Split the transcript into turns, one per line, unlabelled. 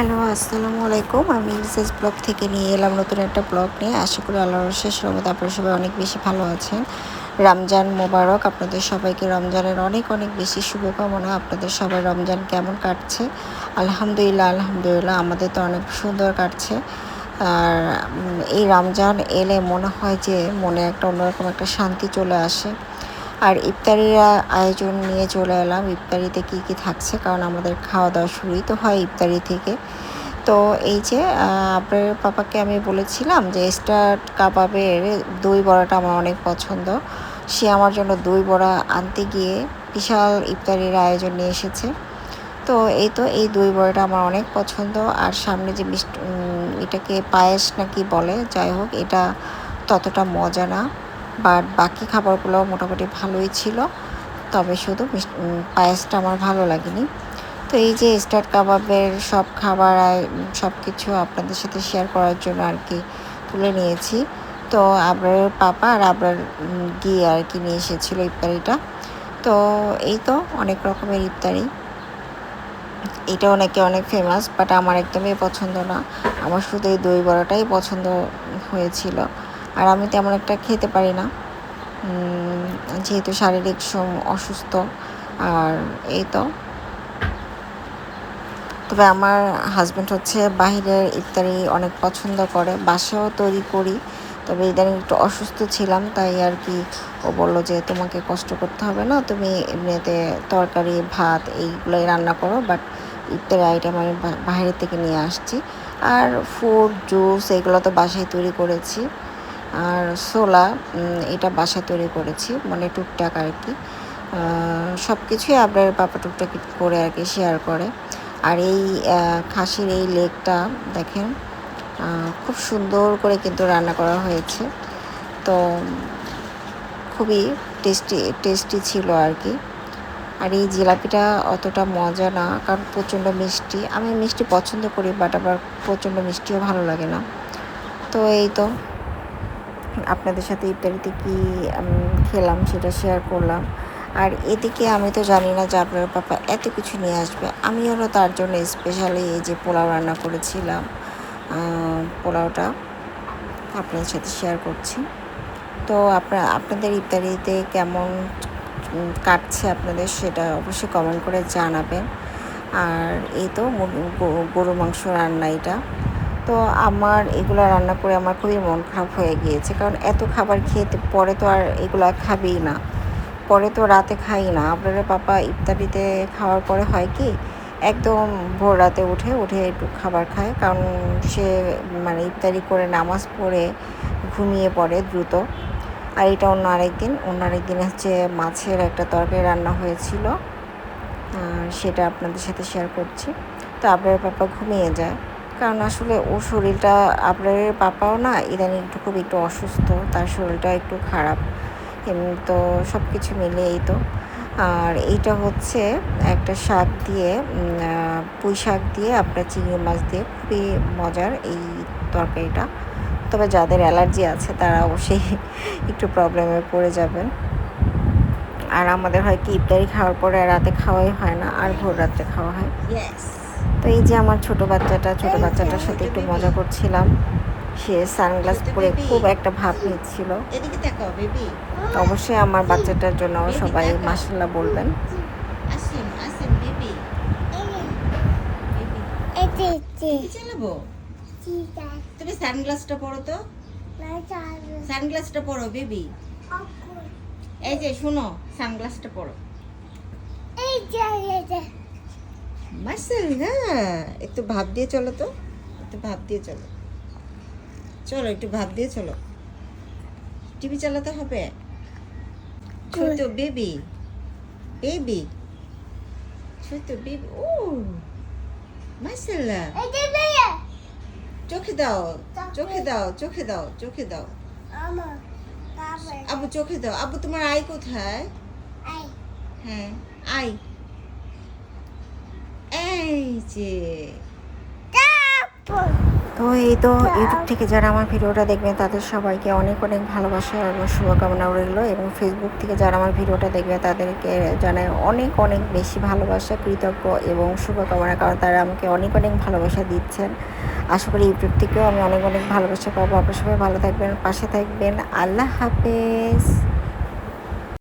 Hello, আসসালামু আলাইকুম। আমি মিসেস ব্লগ থেকে নিয়ে এলাম নতুন একটা ব্লগ নিয়ে। আশা করি আল্লাহর শেষ রহমত আপনারা সবাই অনেক বেশি ভালো আছেন। রমজান মোবারক, আপনাদের সবাইকে রমজানের অনেক অনেক বেশি শুভকামনা। আপনাদের সবাই রমজান কেমন কাটছে? আলহামদুলিল্লাহ আলহামদুলিল্লাহ, আমাদের তো অনেক সুন্দর কাটছে। আর এই রমজান এলে মনে হয় যে মনে একটা অন্যরকম একটা শান্তি চলে আসে। আর ইফতারির আয়োজন নিয়ে চলে এলাম। ইফতারিতে কি কি থাকছে? কারণ আমাদের খাওয়া দাওয়া শুরুই তো হয় ইফতারি থেকে। তো এই যে আপনার পাপাকে আমি বলেছিলাম যে, স্টার্ট কাবাবের দই বড়াটা আমার অনেক পছন্দ। সে আমার জন্য দই বড়া আনতে গিয়ে বিশাল ইফতারির আয়োজন নিয়ে এসেছে। তো এই তো, এই দই বড়াটা আমার অনেক পছন্দ। আর সামনে যে মিষ্টি এটাকে পায়েস নাকি বলে, যাই হোক, এটা ততটা মজা না। বাট বাকি খাবারগুলো মোটামুটি ভালোই ছিল। তবে শুধু পায়েসটা আমার ভালো লাগেনি। তো এই যে স্টার্ট কাবাবের সব খাবার সব কিছু আপনাদের সাথে শেয়ার করার জন্য আর কি তুলে নিয়েছি। তো আবরারের পাপা আর আবরার গিয়ে আর কি নিয়ে এসেছিল ইফতারিটা। তো এই তো অনেক রকমের ইফতারি। এটাও নাকি অনেক ফেমাস বাট আমার একদমই পছন্দ না। আমার শুধু এই দই বড়াটাই পছন্দ হয়েছিল। আর আমি তেমন একটা খেতে পারি না। যেহেতু শারীরিক অসুস্থ, আর এই তো। তবে আমার হাজব্যান্ড হচ্ছে বাহিরের ইফতারি অনেক পছন্দ করে বাসাও তৈরি করি। তবে ইদানিং একটু অসুস্থ ছিলাম, তাই আর কি ও বলল যে তোমাকে কষ্ট করতে হবে না, তুমি এমনিতে তরকারি, ভাত এইগুলোই রান্না করো বাট ইফতারি আইটেম আমি বা- বাইরে থেকে নিয়ে আসছি। আর ফুড জুস এগুলো তো বাসায় তৈরি করেছি। আর সোলা এটা বাসা তৈরি করেছি মানে টুকটাক আর কি। সব কিছুই আপনার পাপা টুকটাক করে আর কি শেয়ার করে। আর এই খাসির এই লেকটা দেখেন খুব সুন্দর করে কিন্তু রান্না করা হয়েছে। তো, খুবই টেস্টি টেস্টি ছিল আর কি। আর এই জিলাপিটা অতটা মজা না, কারণ প্রচণ্ড মিষ্টি। আমি মিষ্টি পছন্দ করি বাট আবার প্রচণ্ড মিষ্টিও ভালো লাগে না। তো এই তো আপনাদের সাথে ইফতারিতে কি খেলাম সেটা শেয়ার করলাম। আর এদিকে আমি তো জানি না যে আপনার পাপা এত কিছু নিয়ে আসবে। আমিও তার জন্য স্পেশালি এই যে পোলাও রান্না করেছিলাম পোলাওটা আপনাদের সাথে শেয়ার করছি। তো আপনার আপনাদের ইফতারিতে কেমন কাটছে আপনাদের সেটা অবশ্যই কমেন্ট করে জানাবেন। আর এই তো গরু মাংস রান্না এটা। তো আমার এগুলো রান্না করে আমার খুবই মন খারাপ হয়ে গিয়েছে। কারণ এত খাবার খেতে পরে তো আর এগুলো খাবেই না। পরে তো রাতে খাই না। আপনারা পাপা ইফতারিতে খাওয়ার পরে হয় কি, একদম ভোর রাতে উঠে উঠে একটু খাবার খায়। কারণ সে মানে ইফতারি করে নামাজ পড়ে, ঘুমিয়ে পড়ে দ্রুত। আর এটা অন্য আরেকদিন। অন্য আরেকদিন হচ্ছে মাছের একটা তরকারি রান্না হয়েছিল। সেটা আপনাদের সাথে শেয়ার করছি। তো আপনার পাপা ঘুমিয়ে যায়। কারণ আসলে ওর শরীরটা আপনার পাপাও না, ইদানিং একটু খুব একটু অসুস্থ, তার শরীরটা একটু খারাপ। তো সব কিছু মিলিয়েই তো। আর এইটা হচ্ছে একটা শাক দিয়ে পুঁই শাক দিয়ে, আপনার চিংড়ি মাছ দিয়ে, খুবই মজার এই তরকারিটা। তবে যাদের অ্যালার্জি আছে, তারা অবশ্যই একটু প্রবলেমে পড়ে যাবেন। আর আমাদের হয় কি, ইফতারি খাওয়ার পরে রাতে খাওয়াই হয় না, আর ভোর রাত্রে খাওয়া হয়। তো এই যে আমার ছোট বাচ্চাটা ছোট বাচ্চাটার সাথে একটু মজা করছিলাম। সে সানগ্লাস পরে খুব একটা ভাব নিচ্ছিল। অবশ্যই আমার বাচ্চাটার জন্য সবাই মাসাল্লাহ বলবেন।
আসেন আসেন বেবি বেবি চালাবো? তুমি সানগ্লাসটা পরো তো। সানগ্লাসটা পরো বেবি এই যে শোনো সানগ্লাসটা পরো। মাসেল হ্যাঁ একটু ভাব দিয়ে চলো তো একটু ভাব দিয়ে চলো। চলো একটু ভাব দিয়ে চলো। টিভি চালাতে হবে? ছোট বেবি বেবি ছোট বেবি ও মাসাল্লাহ চোখে দাও চোখে। দাও চোখে দাও চোখে দাও। আবু চোখে দাও। আবু তোমার আই কোথায়? হ্যাঁ আই। যে
তো এই তো ইউটিউব থেকে যারা আমার ভিডিওটা দেখবেন তাদের সবাইকে অনেক অনেক ভালোবাসা এবং শুভকামনা রইল এবং ফেসবুক থেকে যারা আমার ভিডিওটা দেখবে তাদেরকে জানাই অনেক অনেক বেশি ভালোবাসা কৃতজ্ঞ এবং শুভকামনা কারণ তারা আমাকে অনেক অনেক ভালোবাসা দিচ্ছেন। আশা করি ইউটিউব থেকেও আমি অনেক অনেক ভালোবাসা পাবো। আপনার সবাই ভালো থাকবেন পাশে থাকবেন। আল্লাহ হাফেজ।